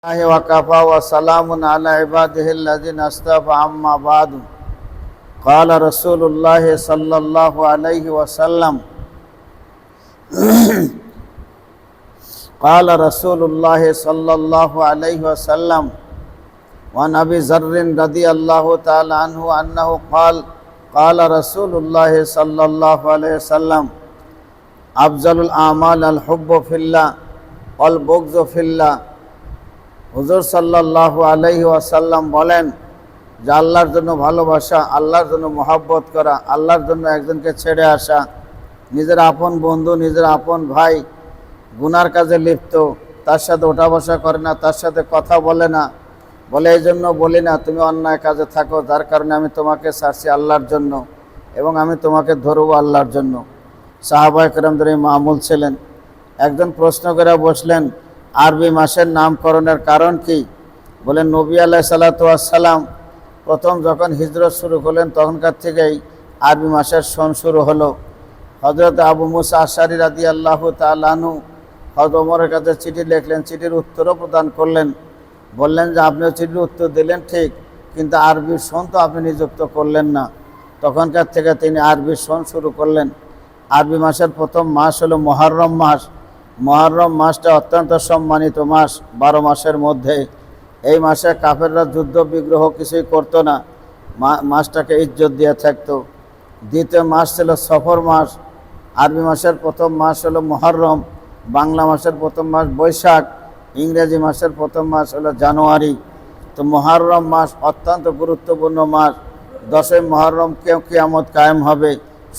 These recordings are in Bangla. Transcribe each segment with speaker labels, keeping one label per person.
Speaker 1: الله وكفى وسلام على عباده الذين اصطفى عما بعد. قال رسول الله صلى الله عليه وسلم قال رسول الله صلى الله عليه وسلم وعن أبي ذر رضي الله تعالى عنه أنه قال قال رسول الله صلى الله عليه وسلم أفضل الأعمال الحب في الله والبغض في الله. হুজুর সাল্লাহ আলহি ওয়াসাল্লাম বলেন যে আল্লাহর জন্য ভালোবাসা, আল্লাহর জন্য মহাব্বত করা, আল্লাহর জন্য একজনকে ছেড়ে আসা, নিজের আপন বন্ধু, নিজের আপন ভাই গুনার কাজে লিপ্ত, তার সাথে ওঠা বসা করে না, তার সাথে কথা বলে না, বলে, এই জন্য বলি না, তুমি অন্যায় কাজে থাকো, যার কারণে আমি তোমাকে ছাড়ছি আল্লাহর জন্য এবং আমি তোমাকে ধরবো আল্লাহর জন্য। সাহাবাহিক রামদের এই মামুল ছিলেন। একজন প্রশ্ন করে বসলেন আরবি মাসের নামকরণের কারণ কি? বলেন, নবী আল্লাহ সাল্লাতাম প্রথম যখন হিজরত শুরু করলেন, তখনকার থেকেই আরবি মাসের সন শুরু হলো। হজরত আবু মুসা আশারি রাদি আল্লাহ তালু হজরত ওমরের কাছে চিঠি লিখলেন, চিঠির উত্তরও প্রদান করলেন। বললেন যে, আপনিও চিঠির উত্তর দিলেন ঠিক, কিন্তু আরবির সন তো আপনি নিযুক্ত করলেন না। তখনকার থেকে তিনি আরবির সন শুরু করলেন। আরবি মাসের প্রথম মাস হলো মহরম মাস। মহরম মাসটা অত্যন্ত সম্মানিত মাস। বারো মাসের মধ্যে এই মাসে কাফেররা যুদ্ধ, বিগ্রহ কিছুই করতো না। মাসটাকে ইজ্জত দিয়ে থাকত। দ্বিতীয় মাস ছিল সফর মাস। আরবি মাসের প্রথম মাস হলো মহরম। বাংলা মাসের প্রথম মাস বৈশাখ। ইংরেজি মাসের প্রথম মাস হলো জানুয়ারি। তো মহরম মাস অত্যন্ত গুরুত্বপূর্ণ মাস। দশই মহরম কেউ কিয়ামত কায়েম হবে,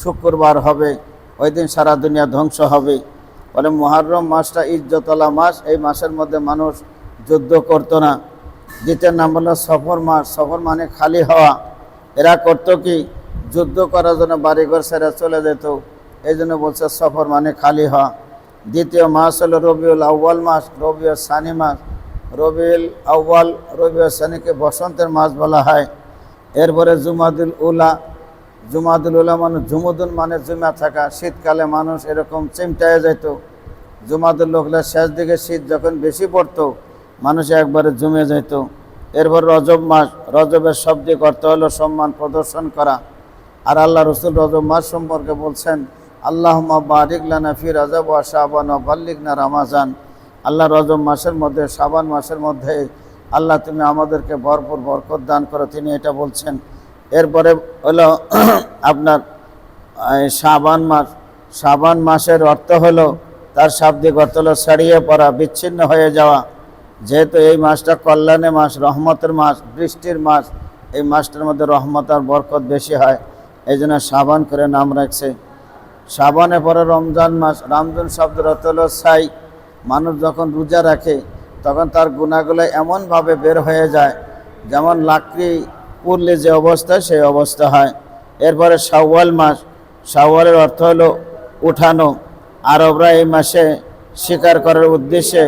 Speaker 1: শুক্রবার হবে। ওই দিন সারা দুনিয়া ধ্বংস হবে। বলে মহারম মাসটা ইজ্জতলা মাস, এই মাসের মধ্যে মানুষ যুদ্ধ করতো না। দ্বিতীয় নাম হলো সফর মাস, সফর মানে খালি হওয়া। এরা করতো কি? যুদ্ধ করার জন্য বাড়িঘর সেরা চলে যেত। এই জন্য বলছে সফর মানে খালি হওয়া। দ্বিতীয় মাস হলো রবিউল আউ্বাল মাস, রবিউল সানি মাস। রবিউল আউ্বাল রবিউল সানিকে বসন্তের মাস বলা হয়। এরপরে জুমাদুল উলা জুমাদুল উলা মানুষ জুমুদুল মানে জুমা থাকা। শীতকালে মানুষ এরকম চিমটায় যেত জুমাদুল লোকলে শেষ দিকে শীত যখন বেশি পড়ত, মানুষ একবারে জমে যেত এরপর রজব মাস, রজবের শব্দিক অর্থ হলো সম্মান, প্রদর্শন করা। আর আল্লাহ রসুল রজব মাস সম্পর্কে বলছেন আল্লাহ বারিক লানা ফি রজব ওয়া শাবান ও বাল্লিক না রামাজান। আল্লাহ রজব মাসের মধ্যে, শাবান মাসের মধ্যে আল্লাহ তুমি আমাদেরকে ভরপুর বরকত দান করো। তিনি এটা বলছেন এরপরে হলো আপনার শাবান মাস, শাবান মাসের অর্থ হলো তার শাব্দিক অর্থ হলো ছাড়িয়ে পড়া, বিচ্ছিন্ন হয়ে যাওয়া। যেহেতু এই মাসটা কল্যাণের মাস, রহমতের মাস, বৃষ্টির মাস, এই মাসটার মধ্যে রহমত আর বরকত বেশি হয়। এই জন্য সাবান করে নাম রাখছে। সাবানে পরে রমজান মাস, রমজান শব্দের অর্থ হলো ছাই। মানুষ যখন রোজা রাখে, তখন তার গুণাগুলো এমনভাবে বের হয়ে যায়, যেমন লাকড়ি পুড়লে যে অবস্থা, সেই অবস্থা হয়। এরপরে শাওয়াল মাস। শাওয়ালের অর্থ হলো উঠানো। আরবরা এই মাসে শিকার করার উদ্দেশ্যে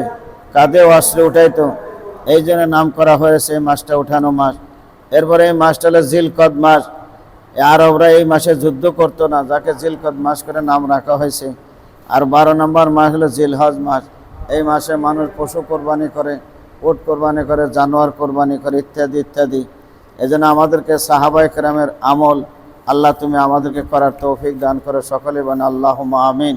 Speaker 1: কাঁধে অস্ত্র উঠাইতো। এই জন্য নাম করা হয়েছে এই মাসটা উঠানো মাস। এরপরে এই মাসটা হলো জিলকদ মাস। আরবরা এই মাসে যুদ্ধ করতো না, যাকে জিলকদ মাস করে নাম রাখা হয়েছে। আর বারো নম্বর মাস হলো জিলহজ মাস। এই মাসে মানুষ পশু কোরবানি করে, উট কোরবানি করে, জানোয়ার কোরবানি করে, ইত্যাদি ইত্যাদি। এই জন্য আমাদেরকে সাহাবাই কেরামের আমল আল্লাহ তুমি আমাদেরকে করার তৌফিক দান করে সকলে বান আল্লাহ আমিন।